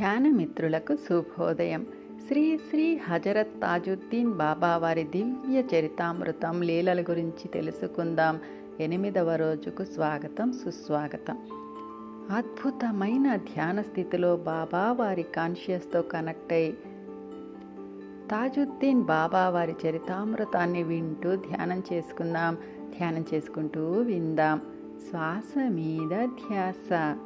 ధ్యానమిత్రులకు శుభోదయం. శ్రీ శ్రీ హజరత్ తాజుద్దీన్ బాబా వారి దివ్య చరితామృతం లీలల గురించి తెలుసుకుందాం. ఎనిమిదవ రోజుకు స్వాగతం సుస్వాగతం. అద్భుతమైన ధ్యాన స్థితిలో బాబా వారి కాన్షియస్తో కనెక్ట్ అయి తాజుద్దీన్ బాబా వారి చరితామృతాన్ని వింటూ ధ్యానం చేసుకుందాం. ధ్యానం చేసుకుంటూ విందాం. శ్వాస మీద ధ్యాస.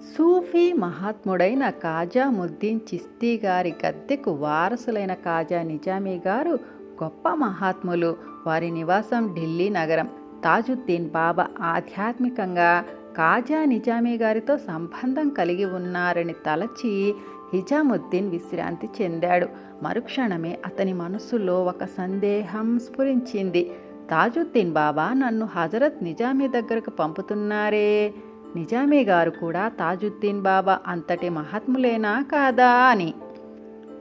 సూఫీ మహాత్ముడైన కాజా ముద్దీన్ చిస్తీ గారి గద్దెకు వారసులైన కాజా నిజామీ గారు గొప్ప మహాత్ములు. వారి నివాసం ఢిల్లీ నగరం. తాజుద్దీన్ బాబా ఆధ్యాత్మికంగా కాజా నిజామీ గారితో సంబంధం కలిగి ఉన్నారని తలచి హిజాముద్దీన్ విశ్రాంతి చెందాడు. మరుక్షణమే అతని మనసులో ఒక సందేహం స్ఫురించింది. తాజుద్దీన్ బాబా నన్ను హజరత్ నిజామీ దగ్గరకు పంపుతున్నారే? నిజామీ గారు కూడా తాజుద్దీన్ బాబా అంతటి మహాత్ములేనా కాదా అని.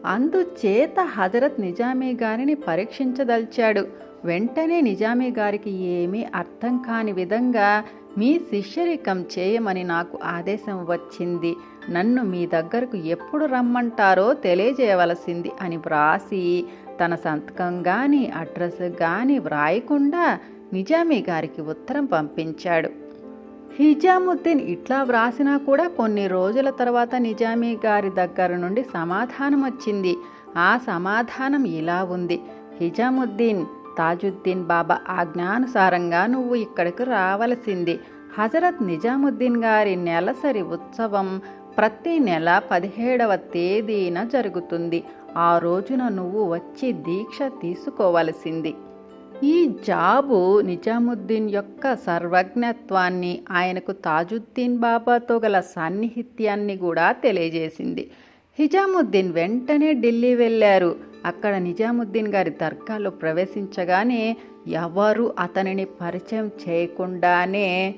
అందుచేత హజరత్ నిజామీ గారిని పరీక్షించదలిచాడు. వెంటనే నిజామీ గారికి ఏమీ అర్థం కాని విధంగా మీ శిష్యరికం చేయమని నాకు ఆదేశం వచ్చింది. నన్ను మీ దగ్గరకు ఎప్పుడు రమ్మంటారో తెలియజేయవలసింది అని వ్రాసి తన సంతకం కానీ అడ్రస్ కానీ వ్రాయకుండా నిజామీ గారికి ఉత్తరం పంపించాడు. హిజాముద్దీన్ ఇట్లా వ్రాసినా కూడా కొన్ని రోజుల తర్వాత నిజామీ గారి దగ్గర నుండి సమాధానం వచ్చింది. ఆ సమాధానం ఇలా ఉంది. హిజాముద్దీన్ తాజుద్దీన్ బాబా ఆజ్ఞానుసారంగా నువ్వు ఇక్కడికి రావలసింది. హజరత్ నిజాముద్దీన్ గారి నెలసరి ఉత్సవం ప్రతి నెల పదిహేడవ తేదీన జరుగుతుంది. ఆ రోజున నువ్వు వచ్చి దీక్ష తీసుకోవలసింది. ఈ జాబు నిజాముద్దీన్ యొక్క సర్వజ్ఞత్వాన్ని ఆయనకు తాజుద్దీన్ బాబాతో గల సాన్నిహిత్యాన్ని కూడా తెలియజేసింది. హిజాముద్దీన్ వెంటనే ఢిల్లీ వెళ్ళారు. అక్కడ నిజాముద్దీన్ గారి దర్గాలో ప్రవేశించగానే ఎవరు అతనిని పరిచయం చేయకుండానే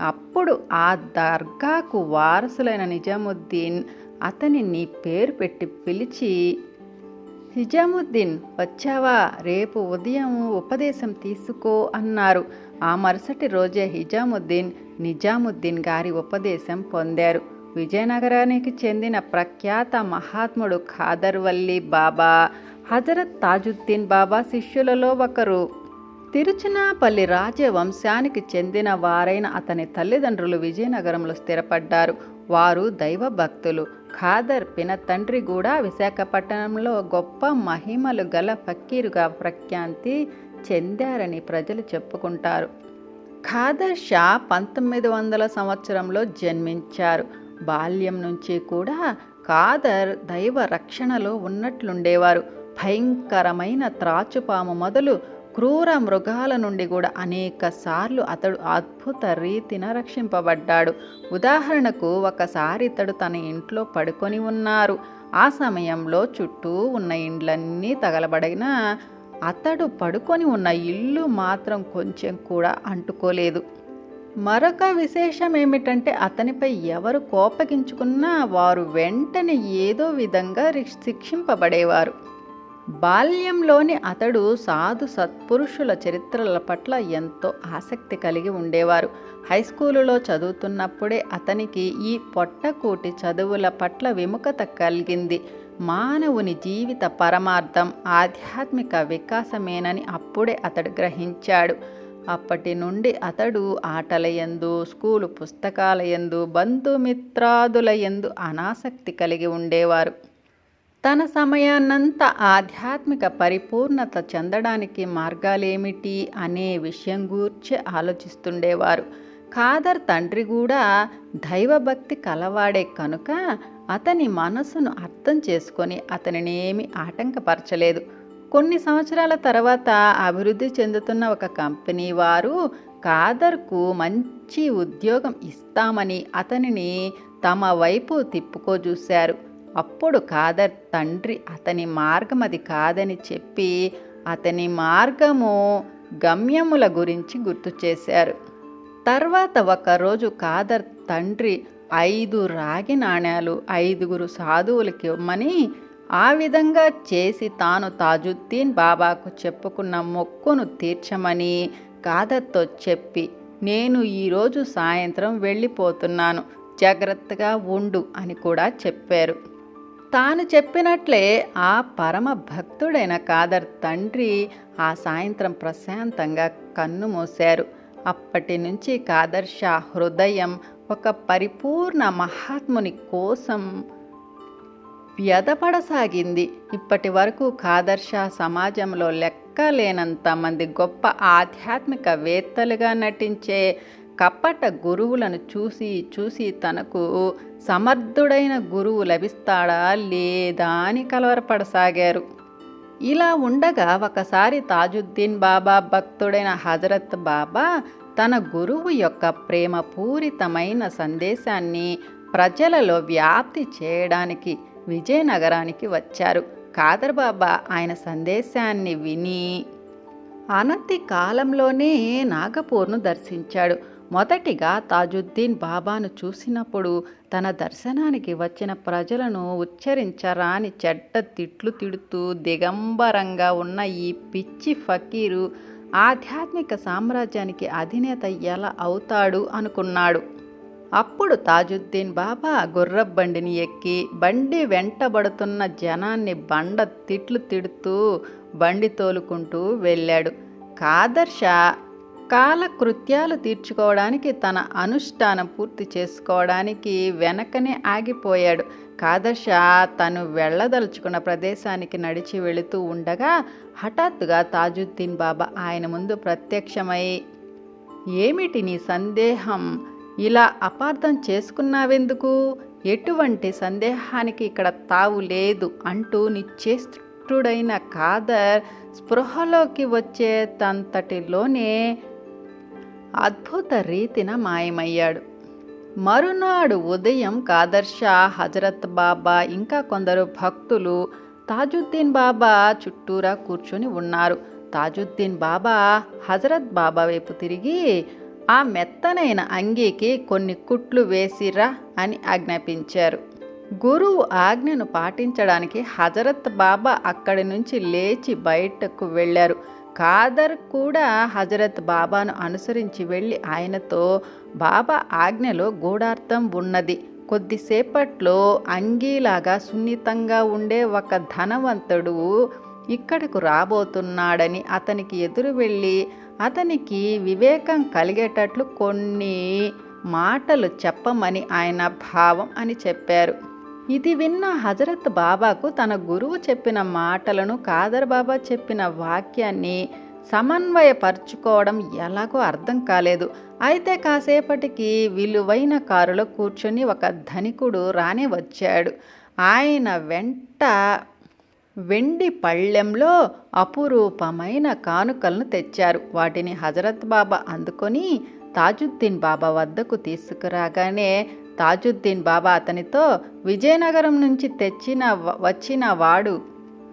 అప్పుడు ఆ దర్గాకు వారసులైన నిజాముద్దీన్ అతనిని పేరు పెట్టి పిలిచి హిజాముద్దీన్ వచ్చావా? రేపు ఉదయం ఉపదేశం తీసుకో అన్నారు. ఆ మరుసటి రోజే హిజాముద్దీన్ నిజాముద్దీన్ గారి ఉపదేశం పొందారు. విజయనగరానికి చెందిన ప్రఖ్యాత మహాత్ముడు ఖాదర్వల్లి బాబా హజరత్ తాజుద్దీన్ బాబా శిష్యులలో ఒకరు. తిరుచినాపల్లి రాజవంశానికి చెందిన వారైన అతని తల్లిదండ్రులు విజయనగరంలో స్థిరపడ్డారు. వారు దైవ భక్తులు ఖాదర్ పిన తండ్రి కూడా విశాఖపట్నంలో గొప్ప మహిమలు గల ఫకీరుగా ప్రఖ్యాతి చెందారని ప్రజలు చెప్పుకుంటారు. ఖాదర్ షా పంతొమ్మిది వందల సంవత్సరంలో జన్మించారు. బాల్యం నుంచి కూడా ఖాదర్ దైవ రక్షణలో ఉన్నట్లుండేవారు. భయంకరమైన త్రాచుపాము మొదలు క్రూర మృగాల నుండి కూడా అనేక సార్లు అతడు అద్భుత రీతిన రక్షింపబడ్డాడు. ఉదాహరణకు ఒకసారి ఇతడు తన ఇంట్లో పడుకొని ఉన్నారు. ఆ సమయంలో చుట్టూ ఉన్న ఇండ్లన్నీ తగలబడిన అతడు పడుకొని ఉన్న ఇల్లు మాత్రం కొంచెం కూడా అంటుకోలేదు. మరొక విశేషం ఏమిటంటే అతనిపై ఎవరు కోపగించుకున్నా వారు వెంటనే ఏదో విధంగా శిక్షింపబడేవారు. బాల్యంలోని అతడు సాధు సత్పురుషుల చరిత్రల పట్ల ఎంతో ఆసక్తి కలిగి ఉండేవారు. హై స్కూలులో చదువుతున్నప్పుడే అతనికి ఈ పొట్టకూటి చదువుల పట్ల విముఖత కలిగింది. మానవుని జీవిత పరమార్థం ఆధ్యాత్మిక వికాసమేనని అప్పుడే అతడు గ్రహించాడు. అప్పటి నుండి అతడు ఆటల యందు స్కూలు పుస్తకాల యందు బంధుమిత్రాదుల ఎందు అనాసక్తి కలిగి ఉండేవారు. తన సమయాన్నంతా ఆధ్యాత్మిక పరిపూర్ణత చెందడానికి మార్గాలేమిటి అనే విషయం గూర్చి ఆలోచిస్తుండేవారు. ఖాదర్ తండ్రి కూడా దైవభక్తి కలవాడే కనుక అతని మనసును అర్థం చేసుకొని అతనినేమి ఆటంకపరచలేదు. కొన్ని సంవత్సరాల తర్వాత అభివృద్ధి చెందుతున్న ఒక కంపెనీ వారు ఖాదర్కు మంచి ఉద్యోగం ఇస్తామని అతనిని తమ వైపు తిప్పుకోజూశారు. అప్పుడు కాదర్ తండ్రి అతని మార్గం అది కాదని చెప్పి అతని మార్గము గమ్యముల గురించి గుర్తు చేశారు. తర్వాత ఒకరోజు కాదర్ తండ్రి ఐదు రాగి నాణ్యాలు ఐదుగురు సాధువులకి ఇవ్వమని ఆ విధంగా చేసి తాను తాజుద్దీన్ బాబాకు చెప్పుకున్న మొక్కును తీర్చమని కాదర్తో చెప్పి నేను ఈరోజు సాయంత్రం వెళ్ళిపోతున్నాను జాగ్రత్తగా ఉండు అని కూడా చెప్పారు. తాను చెప్పినట్లే ఆ పరమ భక్తుడైన కాదర్ తండ్రి ఆ సాయంత్రం ప్రశాంతంగా కన్ను మూశారు. అప్పటి నుంచి కాదర్ షా హృదయం ఒక పరిపూర్ణ మహాత్ముని కోసం వ్యధపడసాగింది. ఇప్పటి వరకు కాదర్షా సమాజంలో లెక్కలేనంత మంది గొప్ప ఆధ్యాత్మిక వేత్తలుగా నటించే కపట గురువులను చూసి చూసి తనకు సమర్థుడైన గురువు లభిస్తాడా లేదా అని కలవరపడసాగారు. ఇలా ఉండగా ఒకసారి తాజుద్దీన్ బాబా భక్తుడైన హజరత్ బాబా తన గురువు యొక్క ప్రేమపూరితమైన సందేశాన్ని ప్రజలలో వ్యాప్తి చేయడానికి విజయనగరానికి వచ్చారు. కాదర్ బాబా ఆయన సందేశాన్ని విని అనతి కాలంలోనే నాగపూర్ను దర్శించాడు. మొదటిగా తాజుద్దీన్ బాబాను చూసినప్పుడు తన దర్శనానికి వచ్చిన ప్రజలను ఉచ్చరించరాని చెడ్డ తిట్లు తిడుతూ దిగంబరంగా ఉన్న ఈ పిచ్చి ఫకీరు ఆధ్యాత్మిక సామ్రాజ్యానికి అధినేత ఎలా అవుతాడు అనుకున్నాడు. అప్పుడు తాజుద్దీన్ బాబా గుర్రబండిని ఎక్కి బండి వెంటబడుతున్న జనాన్ని బండ తిట్లు తిడుతూ బండి తోలుకుంటూ వెళ్ళాడు. కాదర్శ కాలకృత్యాలు తీర్చుకోవడానికి తన అనుష్ఠానం పూర్తి చేసుకోవడానికి వెనకనే ఆగిపోయాడు. కాదర్ష తను వెళ్ళదలుచుకున్న ప్రదేశానికి నడిచి వెళుతూ ఉండగా హఠాత్తుగా తాజుద్దీన్ బాబా ఆయన ముందు ప్రత్యక్షమై ఏమిటి నీ సందేహం? ఇలా అపార్థం చేసుకున్నావెందుకు? ఎటువంటి సందేహానికి ఇక్కడ తావు లేదు అంటూ నిశ్చేష్టుడైన కాదర్ స్పృహలోకి వచ్చే తంతటిలోనే అద్భుత రీతిన మాయమయ్యాడు. మరునాడు ఉదయం కాదర్షా హజరత్ బాబా ఇంకా కొందరు భక్తులు తాజుద్దీన్ బాబా చుట్టూరా కూర్చొని ఉన్నారు. తాజుద్దీన్ బాబా హజరత్ బాబా వైపు తిరిగి ఆ మెత్తనైన అంగీకి కొన్ని కుట్లు వేసిరా అని ఆజ్ఞాపించారు. గురువు ఆజ్ఞను పాటించడానికి హజరత్ బాబా అక్కడి నుంచి లేచి బయటకు వెళ్ళారు. ఖాదర్ కూడా హజరత్ బాబాను అనుసరించి వెళ్ళి ఆయనతో బాబా ఆజ్ఞలో గూఢార్థం ఉన్నది. కొద్దిసేపట్లో అంగీలాగా సున్నితంగా ఉండే ఒక ధనవంతుడు ఇక్కడకు రాబోతున్నాడని అతనికి ఎదురు వెళ్ళి అతనికి వివేకం కలిగేటట్లు కొన్ని మాటలు చెప్పమని ఆయన భావం అని చెప్పారు. ఇది విన్న హజరత్ బాబాకు తన గురువు చెప్పిన మాటలను కాదర్ బాబా చెప్పిన వాక్యాన్ని సమన్వయపరుచుకోవడం ఎలాగో అర్థం కాలేదు. అయితే కాసేపటికి విలువైన కారులో కూర్చొని ఒక ధనికుడు రాని వచ్చాడు. ఆయన వెంట వెండి పళ్ళెంలో అపురూపమైన కానుకలను తెచ్చారు. వాటిని హజరత్ బాబా అందుకొని తాజుద్దీన్ బాబా వద్దకు తీసుకురాగానే తాజుద్దీన్ బాబా అతనితో విజయనగరం నుంచి తెచ్చిన వచ్చిన వాడు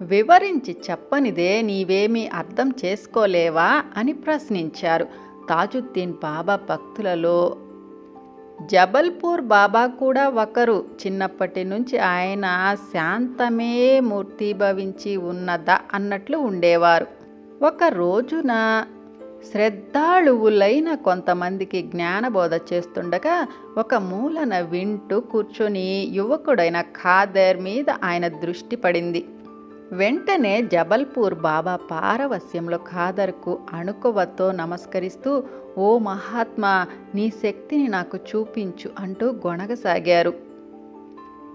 వివరించి చెప్పనిదే నీవేమీ అర్థం చేసుకోలేవా? అని ప్రశ్నించారు. తాజుద్దీన్ బాబా భక్తులలో జబల్పూర్ బాబా కూడా ఒకరు. చిన్నప్పటి నుంచి ఆయన శాంతమే మూర్తిభవించి ఉన్నదా అన్నట్లు ఉండేవారు. ఒక రోజున శ్రద్ధాళువులైన కొంతమందికి జ్ఞానబోధ చేస్తుండగా ఒక మూలన వింటూ కూర్చొని యువకుడైన ఖాదర్ మీద ఆయన దృష్టి పడింది. వెంటనే జబల్పూర్ బాబా పారవస్యంలో ఖాదర్కు అణుకువతో నమస్కరిస్తూ ఓ మహాత్మా నీ శక్తిని నాకు చూపించు అంటూ గొణగసాగారు.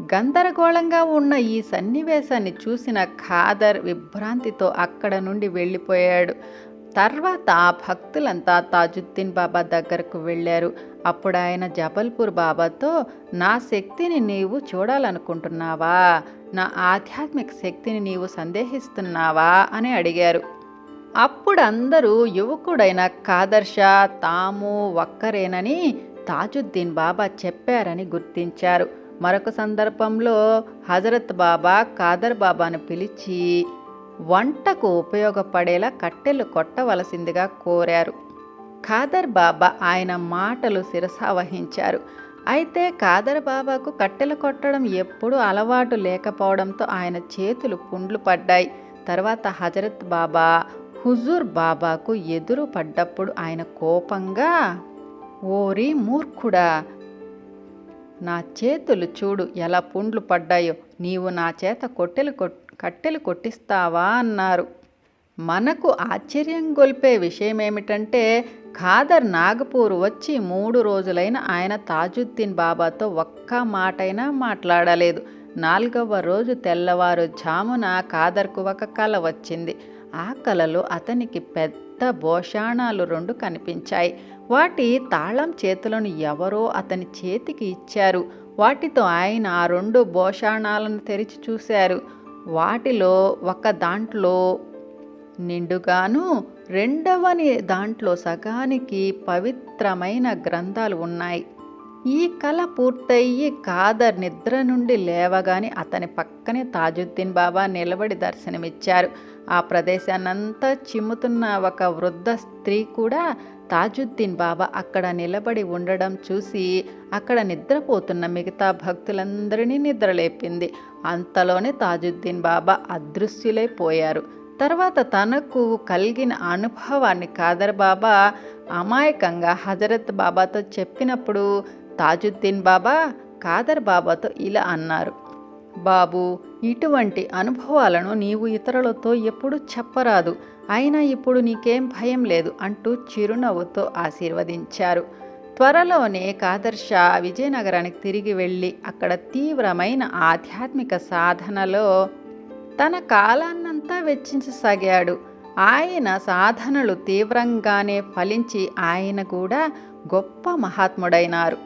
గందరగోళంగా ఉన్న ఈ సన్నివేశాన్ని చూసిన ఖాదర్ విభ్రాంతితో అక్కడ నుండి వెళ్ళిపోయాడు. తర్వాత ఆ భక్తులంతా తాజుద్దీన్ బాబా దగ్గరకు వెళ్ళారు. అప్పుడు ఆయన జబల్పూర్ బాబాతో నా శక్తిని నీవు చూడాలనుకుంటున్నావా? నా ఆధ్యాత్మిక శక్తిని నీవు సందేహిస్తున్నావా? అని అడిగారు. అప్పుడు అందరూ యువకుడైన కాదర్శ తాము ఒక్కరేనని తాజుద్దీన్ బాబా చెప్పారని గుర్తించారు. మరొక సందర్భంలో హజరత్ బాబా కాదర్ బాబాను పిలిచి వంటకు ఉపయోగపడేలా కట్టెలు కొట్టవలసిందిగా కోరారు. ఖాదర్ బాబా ఆయన మాటలు శిరసావహించారు అయితే కాదర్ బాబాకు కట్టెలు కొట్టడం ఎప్పుడూ అలవాటు లేకపోవడంతో ఆయన చేతులు పుండ్లు పడ్డాయి. తర్వాత హజరత్ బాబా హుజూర్ బాబాకు ఎదురు పడ్డప్పుడు ఆయన కోపంగా ఓరి మూర్ఖుడా నా చేతులు చూడు ఎలా పుండ్లు పడ్డాయో. నీవు నా చేత కొట్టెలు కొట్ కట్టెలు కొట్టిస్తావా అన్నారు. మనకు ఆశ్చర్యం గొల్పే విషయం ఏమిటంటే ఖాదర్ నాగపూర్ వచ్చి మూడు రోజులైన ఆయన తాజుద్దీన్ బాబాతో ఒక్క మాటైనా మాట్లాడలేదు. నాలుగవ రోజు తెల్లవారు జామున ఖాదర్కు ఒక కల వచ్చింది. ఆ కలలో అతనికి పెద్ద భోషాణాలు రెండు కనిపించాయి. వాటి తాళం చేతులను ఎవరో అతని చేతికి ఇచ్చారు. వాటితో ఆయన ఆ రెండు భోషాణాలను తెరిచి చూశారు. వాటిలో ఒక దాంట్లో నిండుగాను రెండవని దాంట్లో సగానికి పవిత్రమైన గ్రంథాలు ఉన్నాయి. ఈ కళ పూర్తయ్యి కాదర్ నిద్ర నుండి లేవగానే అతని పక్కనే తాజుద్దీన్ బాబా నిలబడి దర్శనమిచ్చారు. ఆ ప్రదేశాన్నంతా చిమ్ముతున్న ఒక వృద్ధ స్త్రీ కూడా తాజుద్దీన్ బాబా అక్కడ నిలబడి ఉండడం చూసి అక్కడ నిద్రపోతున్న మిగతా భక్తులందరినీ నిద్రలేపింది. అంతలోనే తాజుద్దీన్ బాబా అదృశ్యులైపోయారు తర్వాత తనకు కలిగిన అనుభవాన్ని కాదర్ బాబా అమాయకంగా హజరత్ బాబాతో చెప్పినప్పుడు తాజుద్దీన్ బాబా కాదర్ బాబాతో ఇలా అన్నారు. బాబు ఇటువంటి అనుభవాలను నీవు ఇతరులతో ఎప్పుడు చెప్పరాదు. అయినా ఇప్పుడు నీకేం భయం లేదు అంటూ చిరునవ్వుతో ఆశీర్వదించారు. త్వరలోనే కాదర్ షా విజయనగరానికి తిరిగి వెళ్ళి అక్కడ తీవ్రమైన ఆధ్యాత్మిక సాధనలో తన కాలాన్నంతా వెచ్చించసాగాడు. ఆయన సాధనలు తీవ్రంగానే ఫలించి ఆయన కూడా గొప్ప మహాత్ముడైనారు.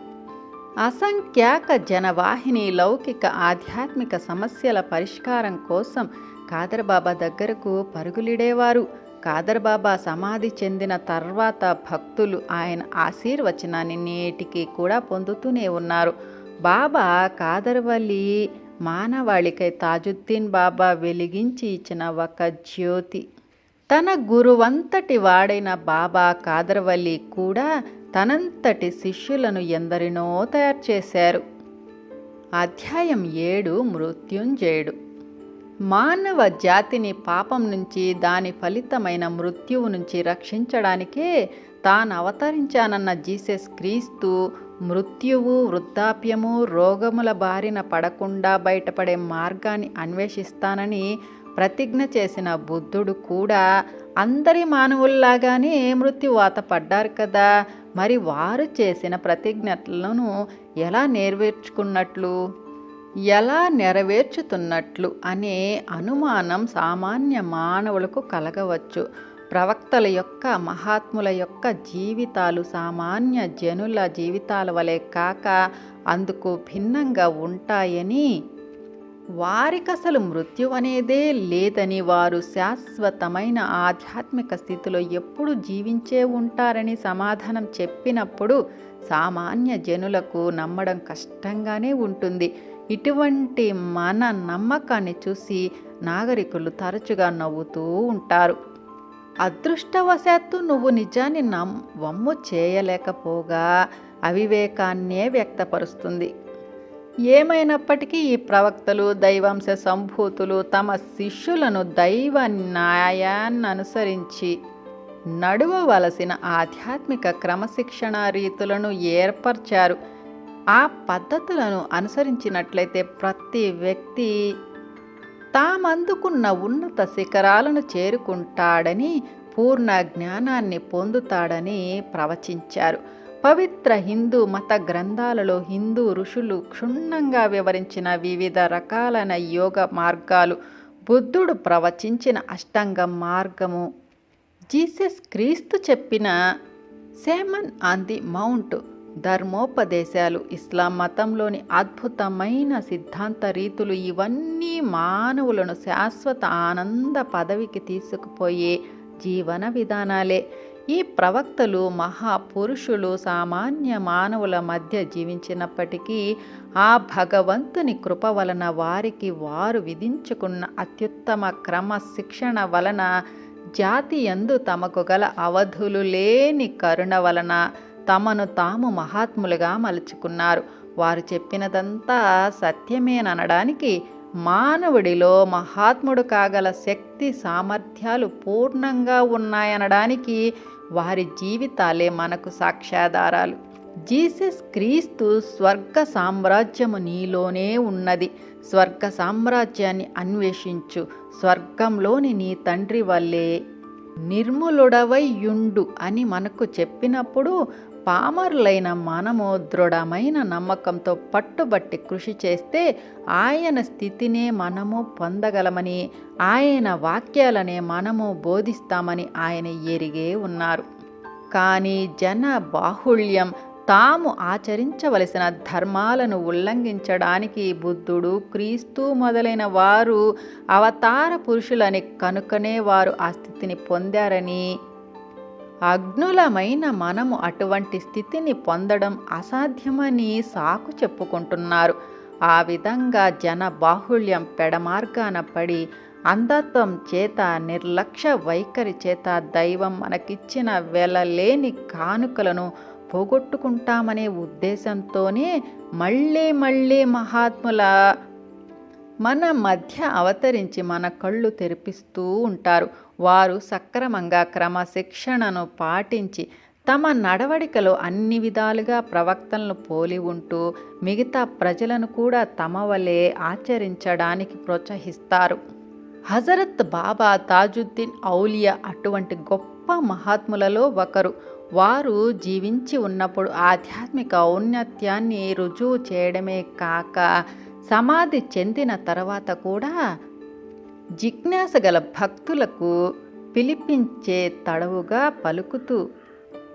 అసంఖ్యాక జనవాహిని లౌకిక ఆధ్యాత్మిక సమస్యల పరిష్కారం కోసం కాదర్బాబా దగ్గరకు పరుగులిడేవారు. కాదర్బాబా సమాధి చెందిన తర్వాత భక్తులు ఆయన ఆశీర్వచనాన్ని నేటికి కూడా పొందుతూనే ఉన్నారు. బాబా కాదర్వల్లి మానవాళికై తాజుద్దీన్ బాబా వెలిగించి ఇచ్చిన ఒక జ్యోతి. తన గురువంతటి వాడైన బాబా కాదర్వల్లి కూడా తనంతటి శిష్యులను ఎందరినో తయారు చేశారు. అధ్యాయం ఏడు మృత్యుంజయుడు. మానవ జాతిని పాపం నుంచి దాని ఫలితమైన మృత్యువు నుంచి రక్షించడానికే తాను అవతరించానన్న జీసస్ క్రీస్తు మృత్యువు వృద్ధాప్యము రోగముల బారిన పడకుండా బయటపడే మార్గాన్ని అన్వేషిస్తానని ప్రతిజ్ఞ చేసిన బుద్ధుడు కూడా అందరి మానవుల్లాగానే మృత్యువాత పడ్డారు కదా. మరి వారు చేసిన ప్రతిజ్ఞలను ఎలా నెరవేర్చుకున్నట్లు? ఎలా నెరవేర్చుతున్నట్లు అనే అనుమానం సామాన్య మానవులకు కలగవచ్చు. ప్రవక్తల యొక్క మహాత్ముల యొక్క జీవితాలు సామాన్య జనుల జీవితాల వలె కాక అందుకు భిన్నంగా ఉంటాయని వారికసలు మృత్యు అనేదే లేదని వారు శాశ్వతమైన ఆధ్యాత్మిక స్థితిలో ఎప్పుడు జీవించే ఉంటారని సమాధానం చెప్పినప్పుడు సామాన్య జనులకు నమ్మడం కష్టంగానే ఉంటుంది. ఇటువంటి మన నమ్మకాన్ని చూసి నాగరికులు తరచుగా నవ్వుతూ ఉంటారు. అదృష్టవశాత్తు నువ్వు నిజాన్ని నమ్ వమ్ము చేయలేకపోగా అవివేకాన్నే వ్యక్తపరుస్తుంది. ఏమైనప్పటికీ ఈ ప్రవక్తలు దైవాంశ సంభూతులు తమ శిష్యులను దైవ న్యాయాన్ని అనుసరించి నడువవలసిన ఆధ్యాత్మిక క్రమశిక్షణ రీతులను ఏర్పరిచారు. ఆ పద్ధతులను అనుసరించినట్లయితే ప్రతి వ్యక్తి తామందుకున్న ఉన్నత శిఖరాలను చేరుకుంటాడని పూర్ణ జ్ఞానాన్ని పొందుతాడని ప్రవచించారు. పవిత్ర హిందూ మత గ్రంథాలలో హిందూ ఋషులు క్షుణ్ణంగా వివరించిన వివిధ రకాలైన యోగ మార్గాలు. బుద్ధుడు ప్రవచించిన అష్టాంగ మార్గము. Jesus Christ Sermon on the Mount mount ధర్మోపదేశాలు ఇస్లాం మతంలోని అద్భుతమైన సిద్ధాంత రీతులు ఇవన్నీ మానవులను శాశ్వత ఆనంద పదవికి తీసుకుపోయే జీవన విధానాలే. ఈ ప్రవక్తలు మహాపురుషులు సామాన్య మానవుల మధ్య జీవించినప్పటికీ ఆ భగవంతుని కృప వలన వారికి వారు విధించుకున్న అత్యుత్తమ క్రమ శిక్షణ వలన జాతి ఎందు తమకు గల అవధులు లేని కరుణ వలన తమను తాము మహాత్ములుగా మలుచుకున్నారు. వారు చెప్పినదంతా సత్యమేననడానికి మానవుడిలో మహాత్ముడు కాగల శక్తి సామర్థ్యాలు పూర్ణంగా ఉన్నాయనడానికి వారి జీవితాలే మనకు సాక్ష్యాధారాలు. జీసస్ క్రీస్తు స్వర్గ సామ్రాజ్యము నీలోనే ఉన్నది. స్వర్గ సామ్రాజ్యాన్ని అన్వేషించు. స్వర్గంలోని నీ తండ్రి వల్లే నిర్ములుడవై యుండు అని మనకు చెప్పినప్పుడు పామరులైన మనము దృఢమైన నమ్మకంతో పట్టుబట్టి కృషి చేస్తే ఆయన స్థితినే మనము పొందగలమని ఆయన వాక్యాలనే మనము బోధిస్తామని ఆయన ఎరిగే ఉన్నారు. కానీ జన బాహుళ్యం తాము ఆచరించవలసిన ధర్మాలను ఉల్లంఘించడానికి బుద్ధుడు క్రీస్తు మొదలైన వారు అవతార పురుషులని కనుకనే వారు ఆ స్థితిని పొందారని అగ్నులమైన మనము అటువంటి స్థితిని పొందడం అసాధ్యమని సాకు చెప్పుకుంటున్నారు. ఆ విధంగా జన బాహుళ్యం పెడమార్గాన పడి అంధత్వం చేత నిర్లక్ష్య వైఖరి చేత దైవం మనకిచ్చిన వెలలేని కానుకలను పోగొట్టుకుంటామనే ఉద్దేశంతోనే మళ్ళీ మళ్ళీ మహాత్ముల మన మధ్య అవతరించి మన కళ్ళు తెరిపిస్తూ ఉంటారు. వారు సక్రమంగా క్రమశిక్షణను పాటించి తమ నడవడికలో అన్ని విధాలుగా ప్రవక్తలను పోలి ఉంటూ మిగతా ప్రజలను కూడా తమ వలె ఆచరించడానికి ప్రోత్సహిస్తారు. హజరత్ బాబా తాజుద్దీన్ ఔలియా అటువంటి గొప్ప మహాత్ములలో ఒకరు. వారు జీవించి ఉన్నప్పుడు ఆధ్యాత్మిక ఔన్నత్యాన్ని రుజువు చేయడమే కాక సమాధి చెందిన తర్వాత కూడా జిజ్ఞాస గల భక్తులకు పిలిపించే తడవుగా పలుకుతూ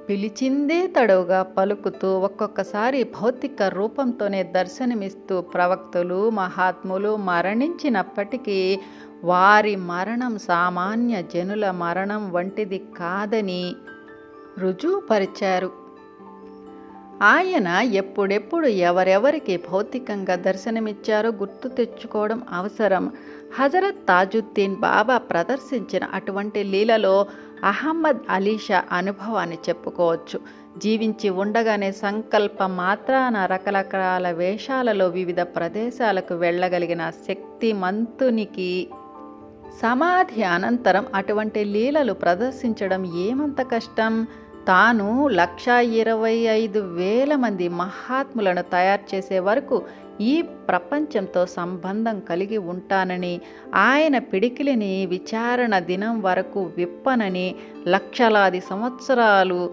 పిలిచిందే తడవుగా పలుకుతూ ఒక్కొక్కసారి భౌతిక రూపంతోనే దర్శనమిస్తూ ప్రవక్తలు మహాత్ములు మరణించినప్పటికీ వారి మరణం సామాన్య జనుల మరణం వంటిది కాదని రుజువుపరిచారు. ఆయన ఎప్పుడెప్పుడు ఎవరెవరికి భౌతికంగా దర్శనమిచ్చారో గుర్తు తెచ్చుకోవడం అవసరం. హజరత్ తాజుద్దీన్ బాబా ప్రదర్శించిన అటువంటి లీలలో అహమ్మద్ అలీషా అనుభవాన్ని చెప్పుకోవచ్చు. జీవించి ఉండగానే సంకల్పం మాత్రాన రకరకాల వేషాలలో వివిధ ప్రదేశాలకు వెళ్ళగలిగిన శక్తిమంతునికి సమాధి అనంతరం అటువంటి లీలలు ప్రదర్శించడం ఏమంత కష్టం? తాను లక్ష ఇరవై ఐదు వేల మంది మహాత్ములను తయారు చేసే వరకు ఈ ప్రపంచంతో సంబంధం కలిగి ఉంటానని ఆయన పిడికిలిని విచారణ దినం వరకు విప్పనని లక్షలాది సంవత్సరాలు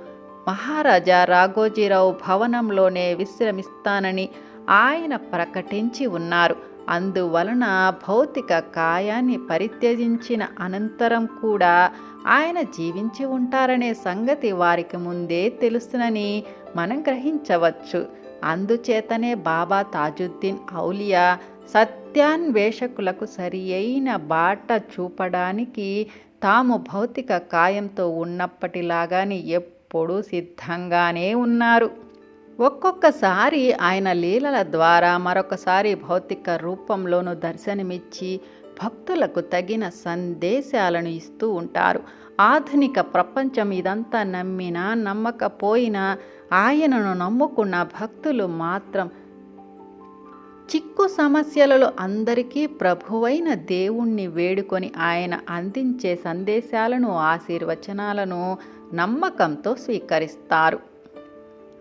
మహారాజా రాఘోజీరావు భవనంలోనే విశ్రమిస్తానని ఆయన ప్రకటించి ఉన్నారు. అందువలన భౌతిక కాయాన్ని పరిత్యజించిన అనంతరం కూడా ఆయన జీవించి ఉంటారనే సంగతి వారికి ముందే తెలుసునని మనం గ్రహించవచ్చు. అందుచేతనే బాబా తాజుద్దీన్ ఔలియా సత్యాన్వేషకులకు సరి అయిన బాట చూపడానికి తాము భౌతిక కాయంతో ఉన్నప్పటిలాగాని ఎప్పుడూ సిద్ధంగానే ఉన్నారు. ఒక్కొక్కసారి ఆయన లీలల ద్వారా మరొకసారి భౌతిక రూపంలోనూ దర్శనమిచ్చి భక్తులకు తగిన సందేశాలను ఇస్తూ ఉంటారు. ఆధునిక ప్రపంచం ఇదంతా నమ్మినా నమ్మకపోయినా ఆయనను నమ్ముకున్న భక్తులు మాత్రం చిక్కు సమస్యలలో అందరికీ ప్రభువైన దేవుణ్ణి వేడుకొని ఆయన అందించే సందేశాలను ఆశీర్వచనాలను నమ్మకంతో స్వీకరిస్తారు.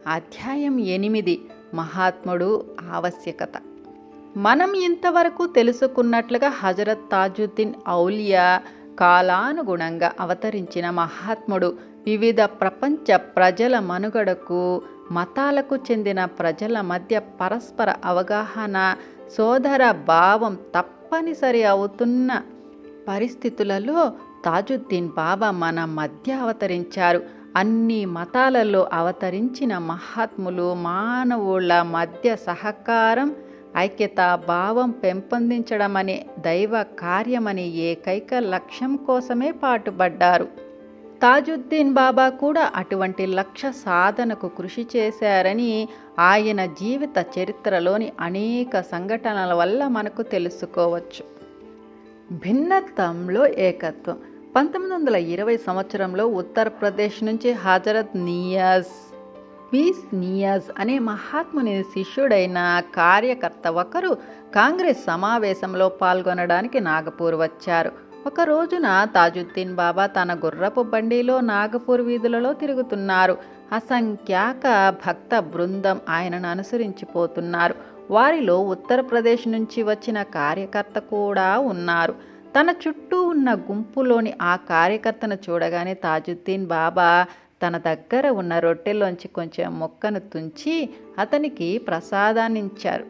అధ్యాయం ఎనిమిది. మహాత్ముడు ఆవశ్యకత. మనం ఇంతవరకు తెలుసుకున్నట్లుగా హజరత్ తాజుద్దీన్ ఔలియా కాలానుగుణంగా అవతరించిన మహాత్ముడు వివిధ ప్రపంచ ప్రజల మనుగడకు మతాలకు చెందిన ప్రజల మధ్య పరస్పర అవగాహన సోదర భావం తప్పనిసరి అవుతున్న పరిస్థితులలో తాజుద్దీన్ బాబా మన మధ్య అవతరించారు. అన్ని మతాలలో అవతరించిన మహాత్ములు మానవుల మధ్య సహకారం ఐక్యత భావం పెంపొందించడమనే దైవ కార్యమని ఏకైక లక్ష్యం కోసమే పాటుపడ్డారు. తాజుద్దీన్ బాబా కూడా అటువంటి లక్ష్య సాధనకు కృషి చేశారని ఆయన జీవిత చరిత్రలోని అనేక సంఘటనల వల్ల మనకు తెలుసుకోవచ్చు. భిన్నత్వంలో ఏకత్వం. పంతొమ్మిది వందల ఇరవై సంవత్సరంలో ఉత్తరప్రదేశ్ నుంచి హజరత్ నియాజ్ పీస్ నియాజ్ అనే మహాత్ముని శిష్యుడైన కార్యకర్త ఒకరు కాంగ్రెస్ సమావేశంలో పాల్గొనడానికి నాగపూర్ వచ్చారు. ఒక రోజున తాజుద్దీన్ బాబా తన గుర్రపు బండిలో నాగపూర్ వీధులలో తిరుగుతున్నారు. అసంఖ్యాక భక్త బృందం ఆయనను అనుసరించిపోతున్నారు. వారిలో ఉత్తరప్రదేశ్ నుంచి వచ్చిన కార్యకర్త కూడా ఉన్నారు. తన చుట్టూ ఉన్న గుంపులోని ఆ కార్యకర్తను చూడగానే తాజుద్దీన్ బాబా తన దగ్గర ఉన్న రొట్టెలోంచి కొంచెం మొక్కను తుంచి అతనికి ప్రసాదాన్నిచ్చారు.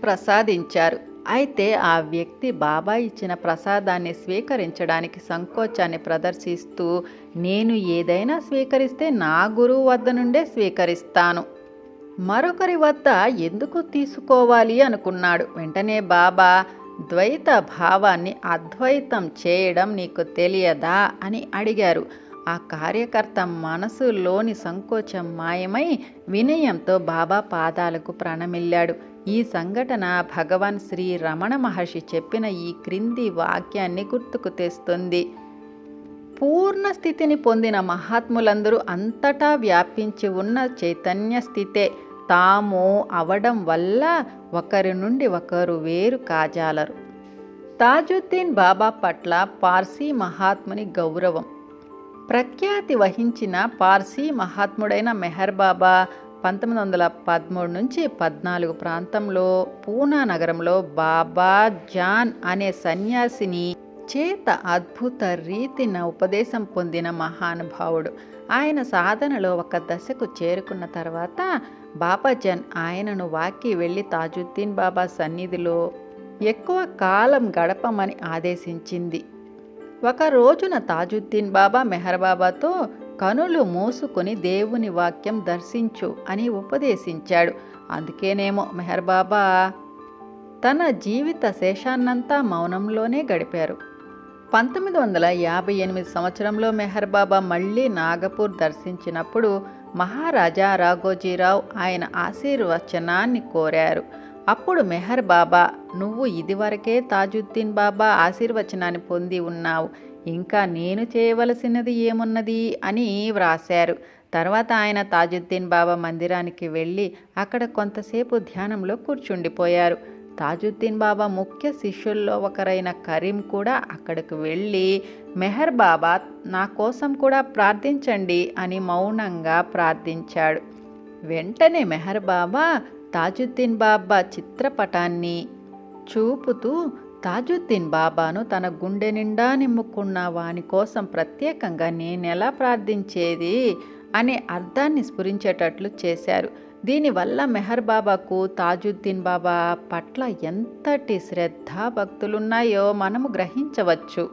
ప్రసాదించారు. అయితే ఆ వ్యక్తి బాబా ఇచ్చిన ప్రసాదాన్ని స్వీకరించడానికి సంకోచాన్ని ప్రదర్శిస్తూ నేను ఏదైనా స్వీకరిస్తే నా గురువు వద్ద నుండే స్వీకరిస్తాను. మరొకరి వద్ద ఎందుకు తీసుకోవాలి? అనుకున్నాడు. వెంటనే బాబా ద్వైత భావాన్ని అద్వైతం చేయడం నీకు తెలియదా? అని అడిగారు. ఆ కార్యకర్త మనసులోని సంకోచం మాయమై వినయంతో బాబా పాదాలకు ప్రణమిల్లాడు. ఈ సంఘటన భగవాన్ శ్రీ రమణ మహర్షి చెప్పిన ఈ క్రింది వాక్యాన్ని గుర్తుకు తెస్తుంది. పూర్ణ స్థితిని పొందిన మహాత్ములందరూ అంతటా వ్యాపించి ఉన్న చైతన్య స్థితే. తాము అవడం వల్ల ఒకరి నుండి ఒకరు వేరు కాజాలరు. తాజుద్దీన్ బాబా పట్ల పార్సీ మహాత్ముని గౌరవం. ప్రఖ్యాతి వహించిన పార్సీ మహాత్ముడైన మెహర్ బాబా పంతొమ్మిది వందల పదమూడు నుంచి పద్నాలుగు ప్రాంతంలో పూనా నగరంలో బాబా జాన్ అనే సన్యాసిని చేత అద్భుత రీతిన ఉపదేశం పొందిన మహానుభావుడు. ఆయన సాధనలో ఒక దశకు చేరుకున్న తర్వాత బాబాజన్ ఆయనను వాకి వెళ్ళి తాజుద్దీన్ బాబా సన్నిధిలో ఎక్కువ కాలం గడపమని ఆదేశించింది. ఒక రోజున తాజుద్దీన్ బాబా మెహర్ బాబాతో కనులు మూసుకుని దేవుని వాక్యం దర్శించు అని ఉపదేశించాడు. అందుకేనేమో మెహర్ బాబా తన జీవిత శేషాన్నంతా మౌనంలోనే గడిపారు. పంతొమ్మిది వందల యాభై ఎనిమిది సంవత్సరంలో మెహర్ బాబా మళ్ళీ నాగపూర్ దర్శించినప్పుడు మహారాజా రాఘోజీరావు ఆయన ఆశీర్వచనాన్ని కోరారు. అప్పుడు మెహర్ బాబా నువ్వు ఇదివరకే తాజుద్దీన్ బాబా ఆశీర్వచనాన్ని పొంది ఉన్నావు. ఇంకా నేను చేయవలసినది ఏమున్నది? అని వ్రాశారు. తర్వాత ఆయన తాజుద్దీన్ బాబా మందిరానికి వెళ్ళి అక్కడ కొంతసేపు ధ్యానంలో కూర్చుండిపోయారు. తాజుద్దీన్ బాబా ముఖ్య శిష్యుల్లో ఒకరైన కరీం కూడా అక్కడికి వెళ్ళి మెహర్ బాబా నా కోసం కూడా ప్రార్థించండి అని మౌనంగా ప్రార్థించాడు. వెంటనే మెహర్ బాబా తాజుద్దీన్ బాబా చిత్రపటాన్ని చూపుతూ తాజుద్దీన్ బాబాను తన గుండె నిండా నిమ్ముకున్న వాని కోసం ప్రత్యేకంగా నేనెలా ప్రార్థించేది అనే అర్థాన్ని స్ఫురించేటట్లు చేశారు. దీనివల్ల మెహర్ బాబాకు తాజుద్దీన్ బాబా పట్ల ఎంతటి శ్రద్ధ భక్తులున్నాయో మనము గ్రహించవచ్చు.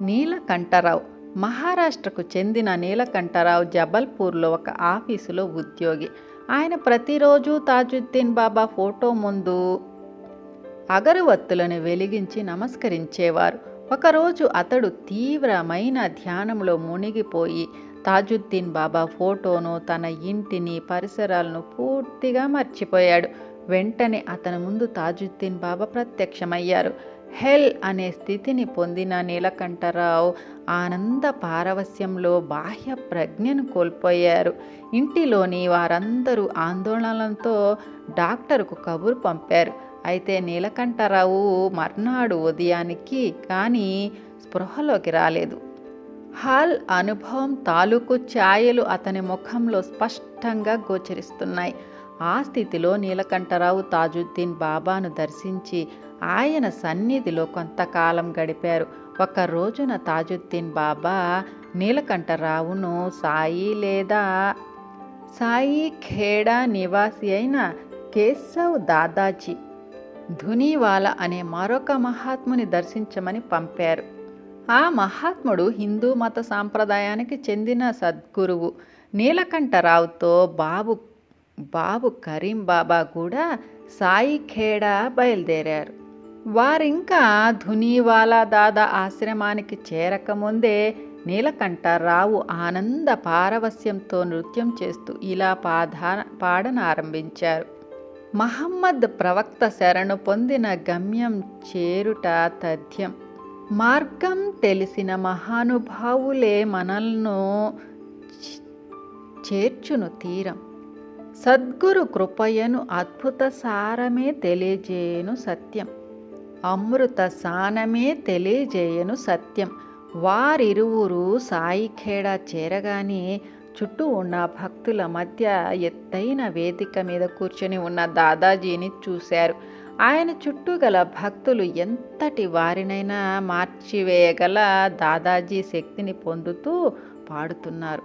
నీలకంఠరావు మహారాష్ట్రకు చెందిన నీలకంఠరావు జబల్పూర్లో ఒక ఆఫీసులో ఉద్యోగి. ఆయన ప్రతిరోజు తాజుద్దీన్ బాబా ఫోటో ముందు అగరవత్తులను వెలిగించి నమస్కరించేవారు. ఒకరోజు అతడు తీవ్రమైన ధ్యానంలో మునిగిపోయి తాజుద్దీన్ బాబా ఫోటోను తన ఇంటిని పరిసరాలను పూర్తిగా మర్చిపోయాడు. వెంటనే అతని ముందు తాజుద్దీన్ బాబా ప్రత్యక్షమయ్యారు. హెల్ అనే స్థితిని పొందిన నీలకంఠరావు ఆనంద పారవస్యంలో బాహ్య ప్రజ్ఞను కోల్పోయారు. ఇంటిలోని వారందరూ ఆందోళనలతో డాక్టర్కు కబురు పంపారు. అయితే నీలకంఠరావు మర్నాడు ఉదయానికి కానీ స్పృహలోకి రాలేదు. హాల్ అనుభవం తాలూకు ఛాయలు అతని ముఖంలో స్పష్టంగా గోచరిస్తున్నాయి. ఆ స్థితిలో నీలకంఠరావు తాజుద్దీన్ బాబాను దర్శించి ఆయన సన్నిధిలో కొంతకాలం గడిపారు. ఒక రోజున తాజుద్దీన్ బాబా నీలకంఠరావును సాయి లేదా సాయి ఖేడా నివాసి అయిన కేశవ్ దాదాజీ ధునీవాలా అనే మరొక మహాత్ముని దర్శించమని పంపారు. ఆ మహాత్ముడు హిందూ మత సాంప్రదాయానికి చెందిన సద్గురువు. నీలకంఠరావుతో బాబు బాబు కరీం బాబా కూడా సాయి ఖేడా బయలుదేరారు. వారింకా ధునీవాలా దాదా ఆశ్రమానికి చేరకముందే నీలకంఠరావు ఆనంద పారవస్యంతో నృత్యం చేస్తూ ఇలా పాదా పాడనారంభించారు. మహమ్మద్ ప్రవక్త శరణు పొందిన గమ్యం చేరుట తథ్యం. మార్గం తెలిసిన మహానుభావులే మనల్ను చేర్చును తీరం. సద్గురు కృపయను అద్భుత సారమే తెలియజేయను సత్యం. అమృత సానమే తెలియజేయను సత్యం. వారిరువురు సాయిఖేడ చేరగానే చుట్టూ ఉన్న భక్తుల మధ్య ఎత్తైన వేదిక మీద కూర్చొని ఉన్న దాదాజీని చూశారు. ఆయన చుట్టూ గల భక్తులు ఎంతటి వారినైనా మార్చివేయగల దాదాజీ శక్తిని పొందుతూ పాడుతున్నారు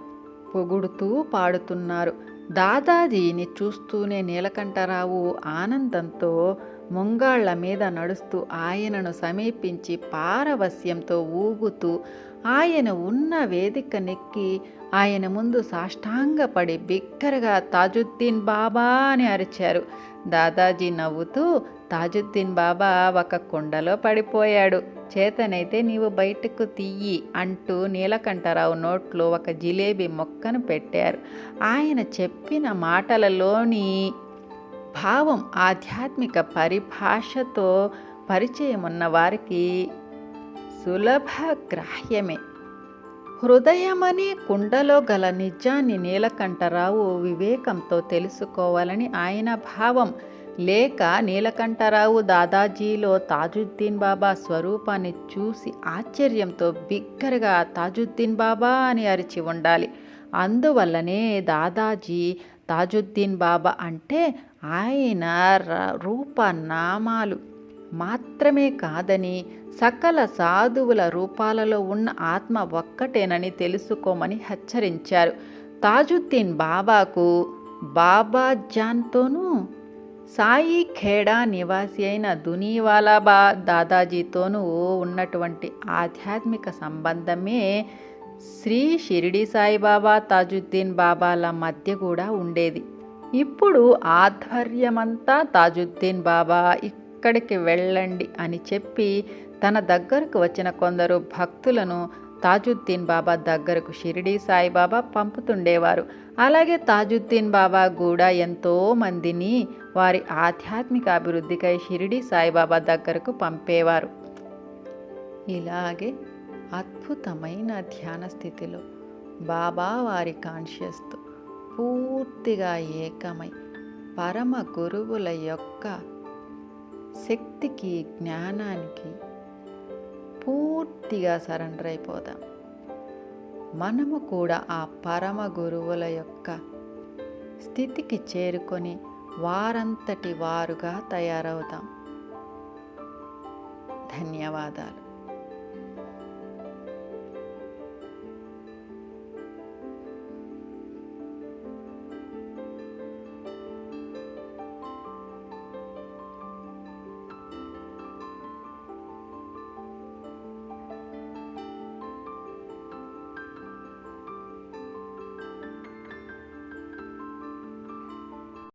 పొగుడుతూ పాడుతున్నారు. దాదాజీని చూస్తూనే నీలకంఠరావు ఆనందంతో ముంగాళ్ళ మీద నడుస్తూ ఆయనను సమీపించి పారవస్యంతో ఊగుతూ ఆయన ఉన్న వేదిక నెక్కి ఆయన ముందు సాష్టాంగపడి బిక్కరగా తాజుద్దీన్ బాబా అని అరిచారు. దాదాజీ నవ్వుతూ తాజుద్దీన్ బాబా ఒక కుండలో పడిపోయాడు. చేతనైతే నీవు బయటకు తీయి అంటూ నీలకంఠరావు నోట్లో ఒక జిలేబీ మొక్కను పెట్టారు. ఆయన చెప్పిన మాటలలోని భావం ఆధ్యాత్మిక పరిభాషతో పరిచయం ఉన్న వారికి సులభ గ్రాహ్యమే. హృదయమనే కుండలో గల నిజాన్ని నీలకంఠరావు వివేకంతో తెలుసుకోవాలని ఆయన భావం. లేక నీలకంఠరావు దాదాజీలో తాజుద్దీన్ బాబా స్వరూపాన్ని చూసి ఆశ్చర్యంతో బిగ్గరగా తాజుద్దీన్ బాబా అని అరిచి ఉండాలి. అందువల్లనే దాదాజీ తాజుద్దీన్ బాబా అంటే ఆయన రూపనామాలు. మాత్రమే కాదని సకల సాధువుల రూపాలలో ఉన్న ఆత్మ ఒక్కటేనని తెలుసుకోమని హెచ్చరించారు. తాజుద్దీన్ బాబాకు బాబా జాన్తోనూ సాయి ఖేడా నివాసి అయిన దునీవాలా బా దాదాజీతోనూ ఉన్నటువంటి ఆధ్యాత్మిక సంబంధమే శ్రీ షిరిడి సాయిబాబా తాజుద్దీన్ బాబాల మధ్య కూడా ఉండేది. ఇప్పుడు ఆధ్వర్యమంతా తాజుద్దీన్ బాబా ఇక్కడికి వెళ్ళండి అని చెప్పి తన దగ్గరకు వచ్చిన కొందరు భక్తులను తాజుద్దీన్ బాబా దగ్గరకు షిరిడి సాయిబాబా పంపుతుండేవారు. అలాగే తాజుద్దీన్ బాబా కూడా ఎంతో మందిని వారి ఆధ్యాత్మిక అభివృద్ధికై షిరిడి సాయిబాబా దగ్గరకు పంపేవారు. ఇలాగే అద్భుతమైన ధ్యాన స్థితిలో బాబా వారి కాన్షియస్తో పూర్తిగా ఏకమై పరమ గురువుల యొక్క శక్తికి జ్ఞానానికి పూర్తిగా సరెండర్ అయిపోదాం మనము కూడా ఆ పరమ గురువుల యొక్క స్థితికి చేరుకొని వారంతటి వారుగా తయారవుతాం. ధన్యవాదాలు.